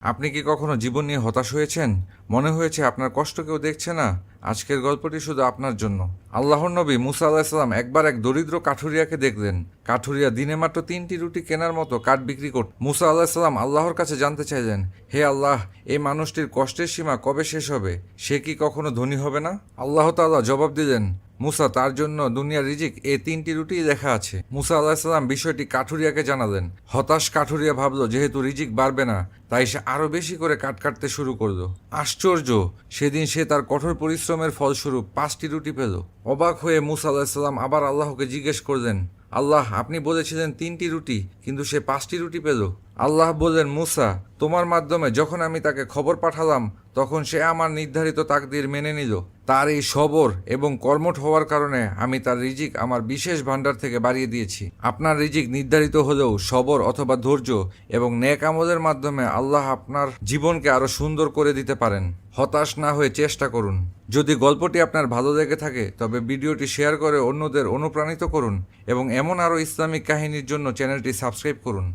আপনি কি কখনো জীবন নিয়ে হতাশ হয়েছেন? মনে হয়েছে আপনার কষ্ট কেউ দেখছে না। আজকের গল্পটি শুধু আপনার জন্য। আল্লাহর নবী মুসা আলাহিসাল্লাম একবার এক দরিদ্র কাঠুরিয়াকে দেখলেন। কাঠুরিয়া দিনে মাত্র তিনটি রুটি কেনার মতো কাঠ বিক্রি করত। মুসা আলাহিসাল্লাম আল্লাহর কাছে জানতে চাইলেন, হে আল্লাহ, এই মানুষটির কষ্টের সীমা কবে শেষ হবে? সে কি কখনো ধনী হবে না? আল্লাহ তাআলা জবাব দিলেন মুসা তার জন্য দুনিয়ার রিজিক এ তিনটি রুটিই লেখা আছে। মুসা আলাহিসাল্লাম বিষয়টি কাঠুরিয়াকে জানালেন। হতাশ কাঠুরিয়া ভাবল, যেহেতু রিজিক বাড়বে না, তাই সে আরও বেশি করে কাট কাটতে শুরু করল। আশ্চর্য, সেদিন সে তার কঠোর পরিশ্রমের ফলস্বরূপ পাঁচটি রুটি পেল। অবাক হয়ে মুসা আলাহিসাল্লাম আবার আল্লাহকে জিজ্ঞেস করলেন, আল্লাহ, আপনি বলেছিলেন তিনটি রুটি, কিন্তু সে পাঁচটি রুটি পেল। আল্লাহ বললেন, মুসা, তোমার মাধ্যমে যখন আমি তাকে খবর পাঠালাম, তখন সে আমার নির্ধারিত তাকদির মেনে নিল। তার এই সবর এবং কর্মঠ হওয়ার কারণে আমি তার রিজিক আমার বিশেষ ভান্ডার থেকে বাড়িয়ে দিয়েছি। আপনার রিজিক নির্ধারিত হলেও সবর অথবা ধৈর্য এবং নেক আমলের মাধ্যমে আল্লাহ আপনার জীবনকে আরও সুন্দর করে দিতে পারেন। হতাশ না হয়ে চেষ্টা করুন। যদি গল্পটি আপনার ভালো লেগে থাকে, তবে ভিডিওটি শেয়ার করে অন্যদের অনুপ্রাণিত করুন এবং এমন আরও ইসলামিক কাহিনীর জন্য চ্যানেলটি সাবস্ক্রাইব করুন।